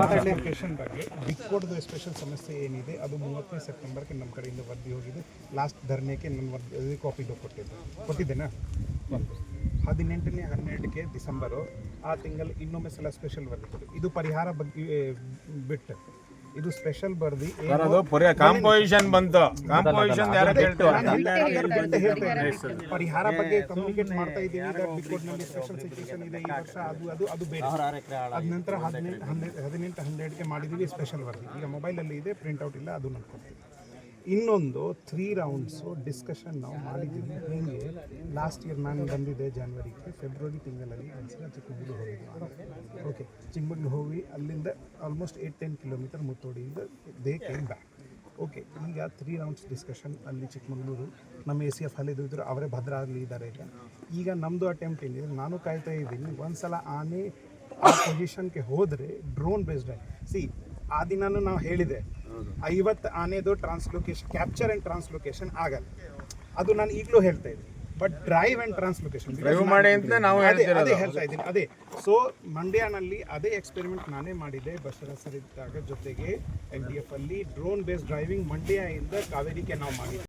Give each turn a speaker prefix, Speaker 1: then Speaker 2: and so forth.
Speaker 1: ಮಾತಾಡಲಿಕೇಶನ್ ಬಗ್ಗೆ ಬಿಕ್ಕೋಟದ ಸ್ಪೆಷಲ್ ಸಮಸ್ಯೆ ಏನಿದೆ, ಅದು ಮೂವತ್ತನೇ ಸೆಪ್ಟೆಂಬರ್ಗೆ ನಮ್ಮ ಕಡೆಯಿಂದ ವರದಿ ಹೋಗಿದೆ. ಲಾಸ್ಟ್ ಧರ್ನೆಗೆ ನನ್ನ ವರದಿ ಕಾಪಿ ಕೊಟ್ಟಿದ್ದೆ. ಕೊಟ್ಟಿದ್ದೇನಾ? ಹದಿನೆಂಟನೇ ಹನ್ನೆರಡಕ್ಕೆ ಡಿಸೆಂಬರು ಆ ತಿಂಗಳು ಇನ್ನೊಮ್ಮೆ ಸಲ ಸ್ಪೆಷಲ್ ವರದಿ ಇದು ಪರಿಹಾರ ಬಗ್ಗೆ ಬಿಟ್ಟು. ಇದು ಸ್ಪೆಷಲ್
Speaker 2: ಬರ್ದಿ. ಪುರಿ ಕಾಂಪೋಸಿಷನ್ ಬಂತು. ಕಾಂಪೋಸಿಷನ್ ಯಾರು ಕೇಳ್ತು.
Speaker 1: ಪರಿಹಾರ ಬಗ್ಗೆ ಕಮ್ಯುನಿಕೇಟ್ ಮಾಡ್ತಾ ಇದ್ದೀವಿ ಈಗ ಬಿಕ್ಕೋಡ್ನಲ್ಲಿ ಸ್ಪೆಷಲ್ ಸಿಚುವೇಶನ್ ಇದೆ. ಈ ವರ್ಷ ಅದು ಅದು ಅದು ಬೇರೆ ಅದ ನಂತರ ಹದಿನೆಂಟು ಹನ್ನೆರಡು ಹದಿನೆಂಟು ಹನ್ನೆರಡಕ್ಕೆ ಮಾಡಿದ್ದೀವಿ. ಸ್ಪೆಷಲ್ ಬರ್ದಿ. ಈಗ ಮೊಬೈಲಲ್ಲಿ ಇದೆ. ಪ್ರಿಂಟ್ ಔಟ್ ಇಲ್ಲ. ಅದು ನೋಡ್ಕೊಂಡು ಇನ್ನೊಂದು ತ್ರೀ ರೌಂಡ್ಸು ಡಿಸ್ಕಷನ್ ನಾವು ಮಾಡಿದ್ದೀವಿ. ಹೇಗೆ ಲಾಸ್ಟ್ ಇಯರ್ ನಾನು ಬಂದಿದ್ದೆ ಜಾನ್ವರಿಗೆ ಫೆಬ್ರವರಿ ತಿಂಗಳಲ್ಲಿ ಒಂದ್ಸಲ ಚಿಕ್ಕಮಗಳೂರು ಹೋಗಿದ್ದೆ ಚಿಕ್ಕಮಗಳೂರು ಹೋಗಿ ಅಲ್ಲಿಂದ ಆಲ್ಮೋಸ್ಟ್ ಏಟ್ ಟೆನ್ ಕಿಲೋಮೀಟರ್ ಮುತ್ತೋಡಿಯಿಂದ ದೇ ಕೇಮ್ ಬ್ಯಾಕ್ ಓಕೆ ಈಗ ತ್ರೀ ರೌಂಡ್ಸ್ ಡಿಸ್ಕಷನ್ ಅಲ್ಲಿ ಚಿಕ್ಕಮಗಳೂರು, ನಮ್ಮ ಎ ಸಿ ಎಫ್ ಅಲ್ಲಿ ಇದ್ರು ಅವರೇ ಭದ್ರ ಆಗಲಿ ಇದ್ದಾರೆ ಈಗ. ಈಗ ನಮ್ಮದು ಅಟೆಂಪ್ಟ್ ಏನಿದೆ, ನಾನು ಕಾಯ್ತಾ ಇದ್ದೀನಿ, ಒಂದ್ಸಲ ಆನೆ ಆ ಪೊಸಿಷನ್ಗೆ ಹೋದರೆ ಡ್ರೋನ್ ಬೇಸ್ಡ್ ಸಿ ಆ ದಿನನೂ ನಾವು ಹೇಳಿದೆ, ಐವತ್ತು ಆನೆದು ಟ್ರಾನ್ಸ್ಲೋಕೇಶನ್ ಕ್ಯಾಪ್ಚರ್ ಆ್ಯಂಡ್ ಟ್ರಾನ್ಸ್ಲೊಕೇಶನ್ ಆಗಲ್ಲ. ಅದು ನಾನು ಈಗಲೂ ಹೇಳ್ತಾ ಇದ್ದೀನಿ. But drive and translocation
Speaker 2: drive ಮಾಡಿ ಅಂತ ನಾವು
Speaker 1: ಅದೇ. ಅದೇ ಹೇಳ್ತಾ ಇದ್ದೀನಿ. ಅದೇ ಸೊ ಮಂಡ್ಯನಲ್ಲಿ ಅದೇ ಎಕ್ಸ್ಪೆರಿಮೆಂಟ್ ನಾನೇ ಮಾಡಿದೆ ಬಸರ ಸರ್ ಇದ್ದಾಗ ಜೊತೆಗೆ ಎನ್ ಡಿ ಎಫ್ ಅಲ್ಲಿ ಡ್ರೋನ್ ಬೇಸ್ಡ್ ಡ್ರೈವಿಂಗ್ ಮಂಡ್ಯ ಇಂದ ಕಾವೇರಿಗೆ ನಾವು ಮಾಡಿದ್ವಿ